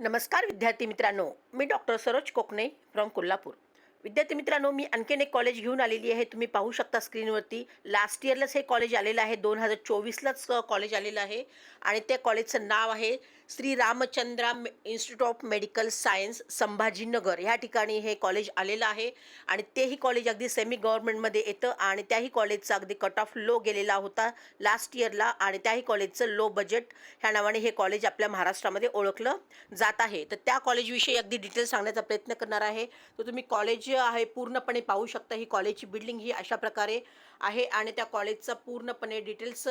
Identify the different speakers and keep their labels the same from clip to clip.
Speaker 1: नमस्कार विद्यार्थी मित्रांनो मी डॉक्टर सरोज कोकणे फ्रॉम कोल्हापूर. विद्यार्थी मित्रांनो मी आणखीन एक कॉलेज घेऊन आलेली आहे. तुम्ही पाहू शकता स्क्रीनवरती लास्ट इयरलाच हे कॉलेज आलेलं आहे. दोन हजार चोवीसलाच कॉलेज आलेलं आहे. आणि त्या कॉलेजचं नाव आहे Shri Ramachandra institute of medical science Sambhajinagar. ह्या ठिकाणी हे कॉलेज आलेलं आहे आणि तेही कॉलेज अगदी सेमी गव्हर्नमेंटमध्ये येतं आणि त्याही कॉलेजचा अगदी कट ऑफ लो गेलेला होता लास्ट इयरला आणि त्याही कॉलेजचं लो बजेट ह्या नावाने हे कॉलेज आपल्या महाराष्ट्रामध्ये ओळखलं जात आहे. तर त्या कॉलेजविषयी अगदी डिटेल सांगण्याचा प्रयत्न करणार आहे. तर तुम्ही कॉलेज आहे पूर्णपणे पाहू शकता ही कॉलेजची बिल्डिंग ही अशा प्रकारे आहे आणि त्या कॉलेजचा पूर्णपणे डिटेल्स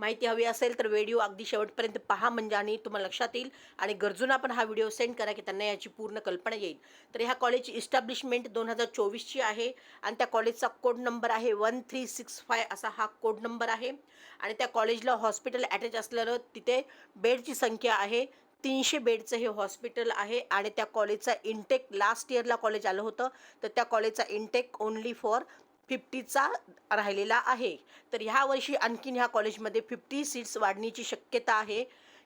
Speaker 1: माहिती हवी असेल तर व्हिडिओ अगदी शेवटपर्यंत पहा म्हणजे आणि तुम्हाला लक्षात येईल. आणि गरजूंना पण हा व्हिडिओ सेंड करा की त्यांना याची पूर्ण कल्पना येईल. तर ह्या कॉलेजची इस्टॅब्लिशमेंट दोन हजार चोवीसची आहे आणि त्या कॉलेजचा कोड नंबर आहे वन थ्री सिक्स फाय असा हा कोड नंबर आहे. आणि त्या कॉलेजला हॉस्पिटल अटॅच असलेलं तिथे बेडची संख्या आहे. तीनशे बेडचं हे हॉस्पिटल आहे आणि त्या कॉलेजचा इंटेक लास्ट इयरला कॉलेज आलं होतं. तर त्या कॉलेजचा इंटेक ओनली फॉर फिफ्टीचा राहिलेला आहे. तर ह्या वर्षी आणखीन ह्या कॉलेजमध्ये फिफ्टी सीट्स वाढण्याची शक्यता आहे.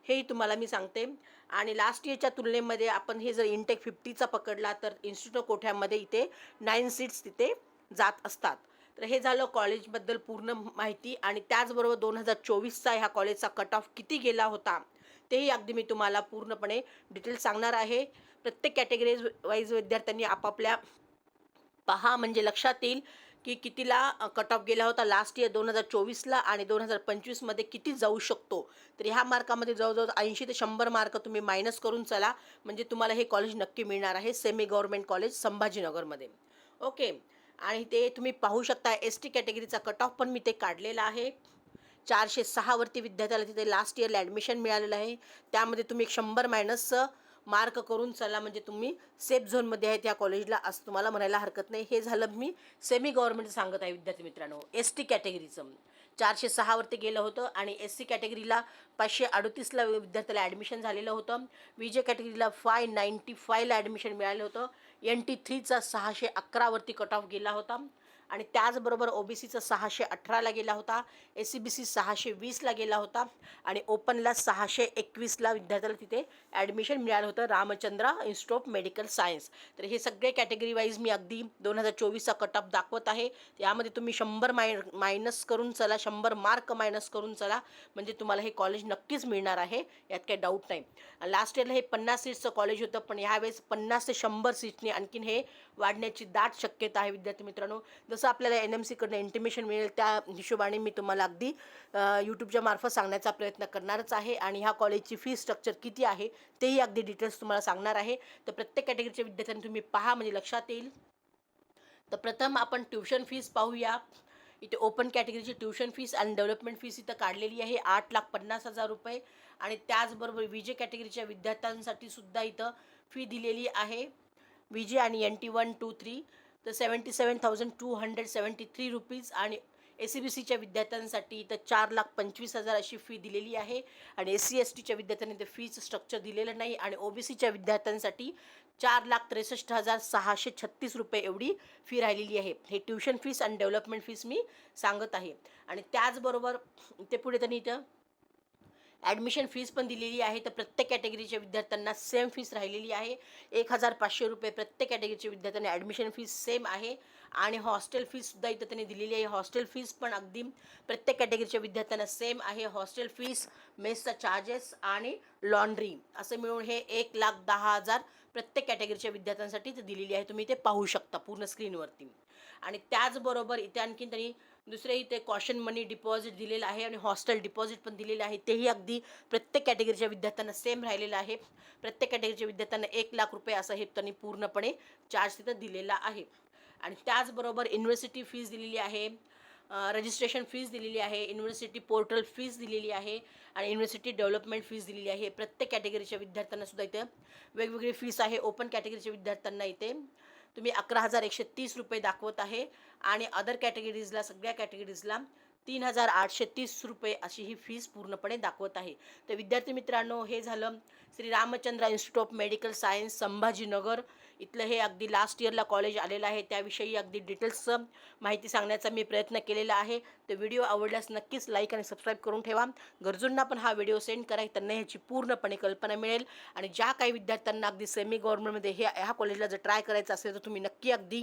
Speaker 1: हेही तुम्हाला मी सांगते. आणि लास्ट इयरच्या तुलनेमध्ये आपण हे जर इंटेक फिफ्टीचा पकडला तर इन्स्टिट्यूट कोठ्यामध्ये इथे नाईन सीट्स तिथे जात असतात. तर हे झालं कॉलेजबद्दल पूर्ण माहिती आणि त्याचबरोबर दोन हजार चोवीसचा ह्या कॉलेजचा कट ऑफ किती गेला होता तेही अगदी मी तुम्हाला पूर्णपणे डिटेल सांगणार आहे. प्रत्येक कॅटेगरीज वाईज विद्यार्थ्यांनी आपापल्या पहा म्हणजे लक्षात येईल. की कितीला कट ऑफ गेला होता लास्ट इयर दोन हजार चोवीसला आणि दोन हजार पंचवीसमध्ये किती जाऊ शकतो? तर ह्या मार्कामध्ये जवळजवळ ऐंशी ते शंभर मार्क तुम्ही मायनस करून चला. म्हणजे तुम्हाला हे कॉलेज नक्की मिळणार आहे सेमी गव्हर्नमेंट कॉलेज संभाजीनगरमध्ये. ओके आणि ते तुम्ही पाहू शकता एस टी कॅटेगरीचा कट ऑफ पण मी ते काढलेला आहे. चारशे सहावरती विद्यार्थ्याला तिथे लास्ट इयरला ॲडमिशन मिळालेलं आहे. त्यामध्ये तुम्ही एक शंभर मायनस मार्क करून चला म्हणजे तुम्ही सेफ झोनमध्ये आहेत या कॉलेजला असं तुम्हाला म्हणायला हरकत नाही. हे झालं मी सेमी गव्हर्नमेंट सांगत आहे विद्यार्थी मित्रांनो. एस टी कॅटेगरीचं चारशे सहावरती गेलं होतं आणि एस सी कॅटेगरीला पाचशे अडतीसला विद्यार्थ्याला ॲडमिशन झालेलं होतं. विजय जे कॅटेगरीला फाय नाईन्टी फायला ॲडमिशन मिळालं होतं. एन टी थ्रीचा सहाशे अकरावरती कट ऑफ गेला होता. आणि त्याचबरोबर ओ बी सीचा सहाशे अठराला गेला होता ए सी बी सी सहाशे वीसला गेला होता आणि ओपनला सहाशे एकवीसला विद्यार्थ्याला तिथे ॲडमिशन मिळालं होतं Ramachandra institute of medical science तर हे सगळे कॅटेगरी वाईज मी अगदी दोन हजार चोवीसचा कट ऑफ दाखवत आहे. यामध्ये तुम्ही शंभर माय मायनस करून चला शंभर मार्क मायनस करून चला म्हणजे तुम्हाला हे कॉलेज नक्कीच मिळणार आहे यात काही डाऊट नाही. लास्ट इयरला हे पन्नास सीट्सचं कॉलेज होतं पण ह्यावेळेस पन्नास ते शंभर सीट्सनी आणखीन हे वाढण्याची दाट शक्यता आहे विद्यार्थी मित्रांनो. जसं आपल्याला एन एम सीकडनं इंटिमेशन मिळेल त्या हिशोबाने मी तुम्हाला अगदी यूट्यूबच्या मार्फत सांगण्याचा प्रयत्न करणारच आहे आणि ह्या कॉलेजची फी स्ट्रक्चर किती आहे तेही अगदी डिटेल्स तुम्हाला सांगणार आहे. तर प्रत्येक कॅटेगरीच्या विद्यार्थ्यांनी तुम्ही पहा म्हणजे लक्षात येईल. तर प्रथम आपण ट्युशन फीस पाहूया. इथे ओपन कॅटेगरीची ट्युशन फीस आणि डेव्हलपमेंट फीस इथं काढलेली आहे आठ लाख पन्नास हजार रुपये. आणि त्याचबरोबर विजे कॅटेगरीच्या विद्यार्थ्यांसाठी सुद्धा इथं फी दिलेली आहे. विजे आणि N T one two three तर seventy seven thousand two hundred seventy three rupees आणि एस सी बी सीच्या विद्यार्थ्यांसाठी इथं चार लाख पंचवीस हजार अशी फी दिलेली आहे. आणि एस सी एस टीच्या विद्यार्थ्यांनी ते फीचं स्ट्रक्चर दिलेलं नाही. आणि ओ बी सीच्या विद्यार्थ्यांसाठी चार लाख त्रेसष्ट हजार सहाशे छत्तीस रुपये एवढी फी राहिलेली आहे. हे ट्युशन फीस आणि डेव्हलपमेंट फीस मी सांगत आहे. आणि त्याचबरोबर ते पुढे त्यांनी इथं ॲडमिशन फीस पण दिलेली आहे. तर प्रत्येक कॅटेगरीच्या विद्यार्थ्यांना सेम फीस राहिलेली आहे. एक हजार पाचशे रुपये प्रत्येक कॅटेगरीच्या विद्यार्थ्यांना ॲडमिशन फीस सेम आहे. आणि हॉस्टेल फीजसुद्धा इथं त्यांनी दिलेली आहे. हॉस्टेल फीस पण अगदी प्रत्येक कॅटेगरीच्या विद्यार्थ्यांना सेम आहे. हॉस्टेल फीस मेसचा चार्जेस आणि लॉन्ड्री असं मिळून हे एक लाख दहा हजार प्रत्येक कॅटेगरीच्या विद्यार्थ्यांसाठी दिलेली आहे. तुम्ही ते पाहू शकता पूर्ण स्क्रीनवरती आणि त्याचबरोबर इथे आणखीन त्यांनी दुसरे इथे कॉशन मनी डिपॉझिट दिलेलं आहे आणि हॉस्टेल डिपॉझिट पण दिलेलं आहे. तेही अगदी प्रत्येक कॅटेगरीच्या विद्यार्थ्यांना सेम राहिलेलं आहे. प्रत्येक कॅटेगरीच्या विद्यार्थ्यांना एक लाख रुपये असं हे त्यांनी पूर्णपणे चार्ज तिथं दिलेला आहे. आणि त्याचबरोबर युनिव्हर्सिटी फीज दिलेली आहे. रजिस्ट्रेशन फीज दिलेली आहे. युनिव्हर्सिटी पोर्टल फीज दिलेली आहे. आणि युनिव्हर्सिटी डेव्हलपमेंट फीज दिलेली आहे. प्रत्येक कॅटेगरीच्या विद्यार्थ्यांना सुद्धा इथे वेगवेगळी फीस आहे. ओपन कॅटेगरीच्या विद्यार्थ्यांना इथे तुम्ही अकरा हजार एकशे तीस रुपये दाखवत आहे. आणि अदर कॅटेगरीजला सगळ्या कॅटेगरीजला तीन हजार आठशे तीस रुपये अशी ही फीस पूर्णपणे दाखवत आहे. तर विद्यार्थी मित्रांनो हे झालं Shri Ramachandra institute of medical science Sambhajinagar. इथलं हे अगदी लास्ट इयरला कॉलेज आलेलं आहे. त्याविषयी अगदी डिटेल्स माहिती सांगण्याचा मी प्रयत्न केलेला आहे. तर व्हिडिओ आवडल्यास नक्कीच लाईक आणि सबस्क्राईब करून ठेवा. गरजूंना पण हा व्हिडिओ सेंड करा त्यांना ह्याची पूर्णपणे कल्पना मिळेल. आणि ज्या काही विद्यार्थ्यांना अगदी सेमी गव्हर्नमेंटमध्ये हे ह्या कॉलेजला जर ट्राय करायचं असेल तर तुम्ही नक्की अगदी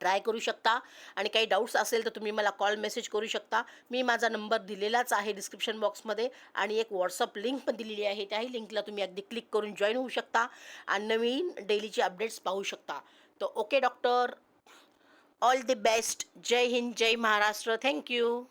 Speaker 1: ट्राय करू शकता. आणि काही डाऊट्स असेल तर तुम्ही मला कॉल मेसेज करू शकता. मी माझा नंबर दिलेलाच आहे डिस्क्रिप्शन बॉक्समध्ये आणि एक व्हॉट्सअप लिंक पण दिलेली आहे. त्याही लिंकला तुम्ही अगदी क्लिक करून जॉईन होऊ शकता आणि नवीन डेलीचे अपडेट्स पाहू शकता. तर okay doctor all the best जय हिंद जय महाराष्ट्र. Thank you